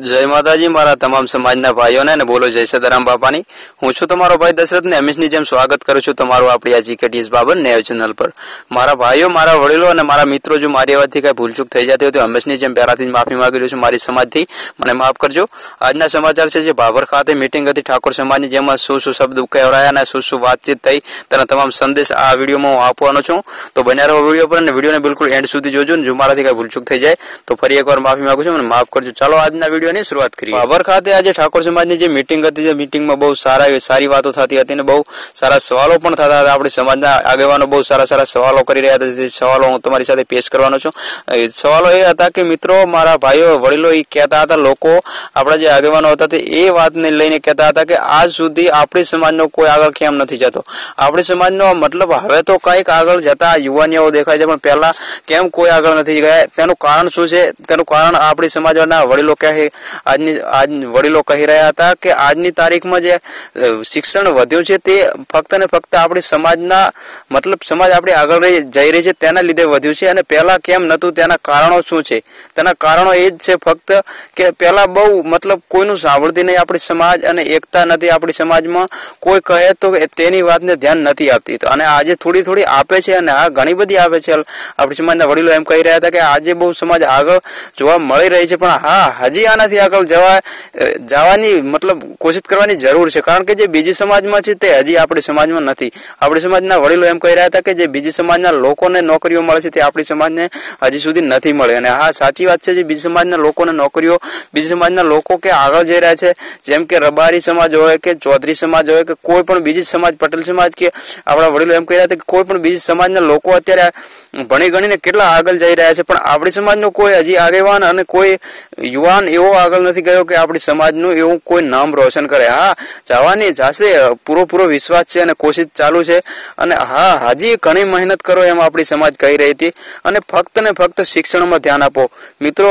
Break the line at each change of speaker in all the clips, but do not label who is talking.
જય માતાજી, મારા તમામ સમાજના ભાઈઓને અને બોલો જય સદારામ બાપાની. હું છું તમારો ભાઈ દશરથને હંમેશની જેમ સ્વાગત કરું છું તમારું આપણી આ જીકેટીએસ બાબર નેવ ચેનલ પર. મારા ભાઈઓ, મારા વડીલો અને મારા મિત્રો, જો મારી અવાજથી કઈ ભૂલચૂક થઈ જતી હોય તો હંમેશની જેમ પહેલાથી માફી માંગી રહ્યો છું. મારી સમાજથી મને માફ કરજો. આજના સમાચાર છે જે ભાભર ખાતે મિટિંગ હતી. ઠાકોર સમાજની જેમાં શું શું શબ્દ કહેવાયા અને શું શું વાતચીત થઈ. તેના તમામ સંદેશ આ વિડીયોમાં હું આપવાનો છું. તો બન્યા રહો વીડિયો પર અને વિડીયોને બિલકુલ એન્ડ સુધી જોજો ને જો મારાથી કઈ ભૂલચૂક થઈ જાય તો ફરી એકવાર માફી માંગુ છું મને માફ કરજો. ચાલો આજના વિડીયોની શરૂઆત કરી બાબર ખાતે આજે ઠાકોર સમાજની જે મિટિંગ હતી, જે મીટિંગમાં બહુ સારા સારી વાતો થતી હતી અને બહુ સારા સવાલો પણ થતા હતા. આપણી સમાજના આગેવાનો બહુ સારા સારા સવાલો કરી રહ્યા હતા. તે સવાલો હું તમારી સાથે પેશ કરવાનો છું. સવાલો એ હતા કે, મિત્રો, મારા ભાઈઓ, વડીલો એ કહેતા હતા, લોકો આપણા જે આગેવાનો હતા તે એ વાતને લઈને કહેતા હતા કે, આજ સુધી આપણી સમાજનો કોઈ આગળ કેમ નથી જતો? આપણી સમાજનો મતલબ હવે તો કંઈક આગળ જતા યુવાનીઓ દેખાય છે, પણ પહેલા કેમ કોઈ આગળ નથી ગયા? તેનું કારણ શું છે? તેનું કારણ આપણી સમાજના વડીલો કહે આજની આજ વડીલો કહી રહ્યા હતા કે આજની તારીખમાં જે શિક્ષણ વધ્યું છે તે ફક્ત ને ફક્ત આપણી સમાજના, મતલબ સમાજ આપણે આગળ જઈ રહી છે તેના લીધે વધ્યું છે અને પહેલા કેમ નહોતું તેના કારણો શું છે? તેના કારણો એ જ છે ફક્ત કે પહેલા બહુ, મતલબ કોઈનું સાંભળતી નહીં આપણી સમાજ અને એકતા નથી આપણી સમાજમાં. કોઈ કહે તો તેની વાતને ધ્યાન નથી આપતી. અને આજે થોડી થોડી આપે છે અને આ ઘણી બધી આપે છે. આપણી સમાજના વડીલો એમ કહી રહ્યા હતા કે આજે બહુ સમાજ આગળ જોવા મળી રહી છે. પણ હા, હજી આનાથી આગળ જવા જવાની મતલબ કોશિશ કરવાની જરૂર છે. કારણ કે જે બીજી સમાજમાં છે તે હજી આપણી સમાજમાં નથી. આપણી સમાજના વડીલો એમ કહી રહ્યા હતા કે જે બીજી સમાજના લોકોને નોકરીઓ મળે છે તે આપણી સમાજને હજી સુધી નથી મળી. અને હા, સાચી વાત છે જે બીજી સમાજના લોકોને નોકરીઓ, બીજી સમાજના લોકો કે આગળ જઈ રહ્યા છે, જેમ કે રબારી સમાજ હોય કે ચૌધરી સમાજ હોય કે કોઈ પણ બીજી સમાજ, પટેલ સમાજ કે આપણા વડીલો એમ કહી રહ્યા હતા કે કોઈ પણ બીજી સમાજના લોકો અત્યારે ભણી ગણીને કેટલા આગળ જઈ રહ્યા છે, પણ આપણી સમાજનો કોઈ હજી આગેવાન અને કોઈ યુવાન એવો આગળ નથી ગયો કે આપણી સમાજનું એવું કોઈ નામ રોશન કરે. હા, જવાની જાશે પૂરો વિશ્વાસ છે અને કોશિશ ચાલુ છે. અને હા, હજી ઘણી મહેનત કરો એમ આપણી સમાજ કહી રહી હતી. અને ફક્ત ને ફક્ત શિક્ષણમાં ધ્યાન આપો. મિત્રો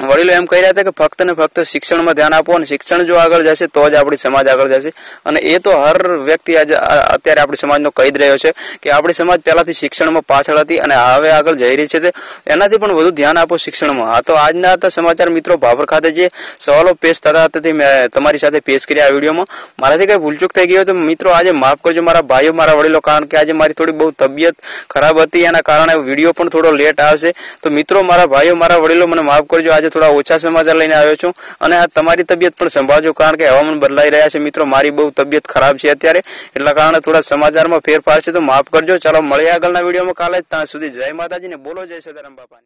વડીલો એમ કહી રહ્યા હતા કે ફક્ત ને ફક્ત શિક્ષણમાં ધ્યાન આપો અને શિક્ષણ જો આગળ જશે તો જ આપણી સમાજ આગળ જશે. અને એ તો હર વ્યક્તિ આજે અત્યારે આપણી સમાજનો કહી જ રહ્યો છે કે આપણી સમાજ પહેલાથી શિક્ષણમાં પાછળ હતી અને હવે આગળ જઈ રહી છે તે એનાથી પણ વધુ ધ્યાન આપો શિક્ષણમાં. હા તો આજના હતા સમાચાર મિત્રો ભાભર ખાતે જે સવાલો પેશ થતા હતા તે મેં તમારી સાથે પેશ કર્યા આ વિડીયોમાં. મારાથી કંઈ ભૂલચૂક થઈ ગઈ હોય તો મિત્રો આજે માફ કરજો મારા ભાઈઓ, મારા વડીલો, કારણ કે આજે મારી થોડી બહુ તબિયત ખરાબ હતી એના કારણે વીડિયો પણ થોડો લેટ આવશે. તો મિત્રો, મારા ભાઈઓ, મારા વડીલો મને માફ કરજો. આજે થોડા ઓછા સમાચાર લઈને આવ્યો છું અને આ તમારી તબિયત પણ સંભાળજો, કારણ કે હવામાન બદલાઈ રહ્યા છે. મિત્રો, મારી બહુ તબિયત ખરાબ છે અત્યારે, એટલા કારણે થોડા સમાચારમાં ફેરફાર છે, તો માફ કરજો. ચાલો, મળીએ આગળના વિડીયોમાં કાલે ત્યાં સુધી. જય માતાજી ને બોલો, જય સદારામ બાપાની.